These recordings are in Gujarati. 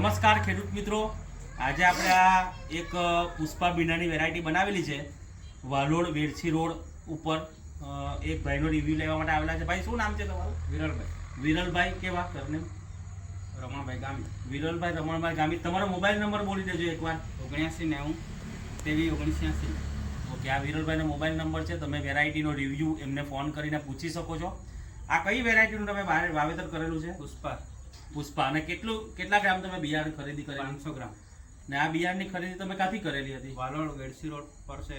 નમસ્કાર ખેડૂત મિત્રો. આજે આપણે આ એક પુષ્પા બીનાની વેરાયટી બનાવેલી છે. વાલોડ વેરછી રોડ ઉપર એક ભાઈનો રિવ્યુ લેવા માટે આવેલા છે. ભાઈ શું નામ છે તમારું? વિરલભાઈ. વિરલભાઈ કેવા સરનેમ રમણભાઈ ગામી વિરલભાઈ રમણભાઈ ગામી તમારો મોબાઈલ નંબર બોલી દેજો એકવાર. ઓગણ્યાસી નેવું તેવી ઓગણીસી ઓકે આ વિરલભાઈનો મોબાઈલ નંબર છે. તમે વેરાયટીનો રિવ્યુ એમને ફોન કરીને પૂછી શકો છો. આ કઈ વેરાયટીનું તમે વાવેતર કરેલું છે? પુષ્પા. પુષ્પા અને કેટલું કેટલા ગ્રામ તમે બિયારણ ખરીદી કરી પાંચસો ગ્રામ. ને આ બિયારણની ખરીદી તમે ક્યાંથી કરેલી હતી? વાલોડ વેડસી રોડ પર છે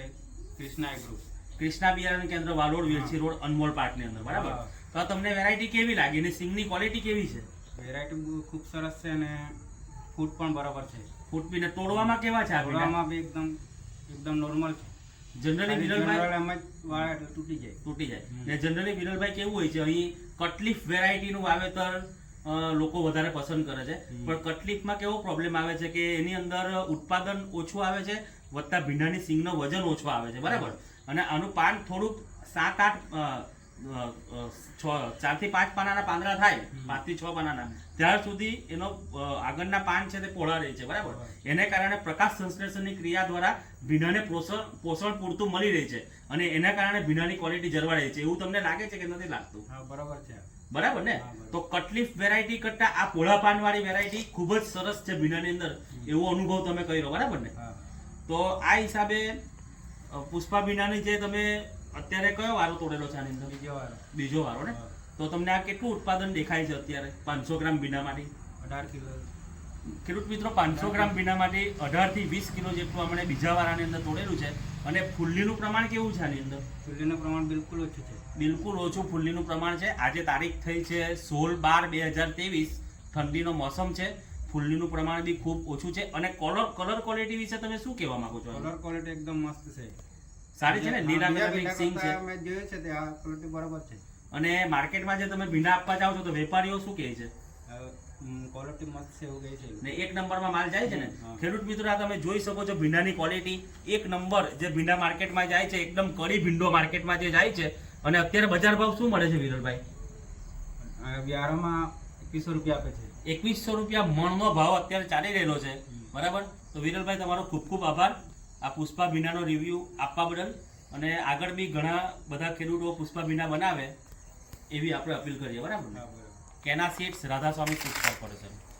કૃષ્ણા એગ્રો કૃષ્ણા બિયારણ કેન્દ્ર વાલોડ વેલસી રોડ અનમોલ પાર્કની અંદર બરાબર? તો તમને વેરાયટી કેવી લાગી? અને સિંગની ક્વોલિટી કેવી છે? વેરાયટી ખૂબ સરસ છે અને ફૂટ પણ બરાબર છે. ફૂટ બીને તોડવામાં કેવા છે તોડવામાં બી એકદમ એકદમ નોર્મલ છે. જનરલી વિરલભાઈ એમ જ વાળા તૂટી જાય. તૂટી જાય. ને જનરલી વિરલભાઈ કેવું હોય છે? અહીં કટલીફ વેરાયટીનું વાવેતર લોકો વધારે પસંદ કરે છે. પણ કટલીફમાં કેવો પ્રોબ્લેમ આવે છે કે એની અંદર ઉત્પાદન ઓછું આવે છે વત્તા ભીંડાની સિંગનો વજન ઓછો આવે છે. બરાબર? અને આનું પાન થોડુંક સાત આઠ છ ચારથી પાંચ પાનાના પાંદડા થાય. પાંચથી છ પાનાના. ત્યાર સુધી એનો આગળના પાન છે તે પહોળા રહે છે. બરાબર. એને કારણે પ્રકાશ સંશ્લેષણની ક્રિયા દ્વારા ભીંડાને પોષણ પોષણ પૂરતું મળી રહે છે. અને એના કારણે ભીંડાની ક્વોલિટી જળવાઈ રહી છે. એવું તમને લાગે છે કે નથી લાગતું? હા બરાબર છે. બરાબર ને? તો કટલીફ વેરાયટી કરતા આ પોળા પાનવાળી વેરાયટી ખૂબ જ સરસ છે ભીનાની અંદર. એવો અનુભવ તમે કર્યો બરાબર ને? તો આ હિસાબે પુષ્પા ભીંડાની જે તમે અત્યારે કયો વારો તોડેલો છે આની અંદર? બીજો વારો. બીજો વારો ને? તો તમને આ કેટલું ઉત્પાદન દેખાય છે અત્યારે? પાંચસો ગ્રામ ભીંડા માટે અઢાર કિલો. ખેડૂત મિત્રો પાંચસો ગ્રામ ભીના માટે અઢારથી વીસ કિલો જેટલું આપણે બીજા વારાની અંદર તોડેલું છે. અને ફુલ્લીનું પ્રમાણ કેવું છે આની અંદર? સૂર્યનું પ્રમાણ બિલકુલ ઓછું છે. બિલકુલ ઓછું ફુલ્લીનું પ્રમાણ છે. આજે તારીખ થઈ છે સોળ બાર બે હજાર ત્રેવીસ. ઠંડીનો મોસમ છે. ફુલ્લીનું પ્રમાણ બી ખૂબ ઓછું છે. અને કલર કલર ક્વોલિટી વિશે તમે શું કહેવા માંગો છો? કલર ક્વોલિટી એકદમ મસ્ત છે. સારી છે ને? લીલા કલરની છે. મેં જોયું છે તે આ ક્વોલિટી બરાબર છે. અને માર્કેટમાં જે તમે ભીંડા આપવા જાઓ છો તો વેપારીઓ શું કહે છે? ક્વોલિટી મસ્ત છે એવું કહે છે. ને એક નંબરમાં માલ જાય છે ને. ખેડૂત મિત્રો આ તમે જોઈ શકો છો ભીંડાની ક્વોલિટી એક નંબર જે ભીંડા માર્કેટમાં જાય છે એકદમ કડી ભીંડો માર્કેટમાં જે જાય છે. અને અત્યારે બજાર ભાવ શું મળે છે વિરલભાઈ? વ્યારામાં એકવીસો રૂપિયા આપે છે. એકવીસો રૂપિયા મણનો ભાવ અત્યારે ચાલી રહેલો છે. બરાબર? તો વિરલભાઈ તમારો ખૂબ ખૂબ આભાર. આ પુષ્પા ભીંડાનો રિવ્યુ આપવા બદલ. અને આગળ બી ઘણા બધા ખેડૂતો પુષ્પા ભીંડા બનાવે એવી આપણે અપીલ કરીએ બરાબર. ને હા, બરાબર. કેના સીટ્સ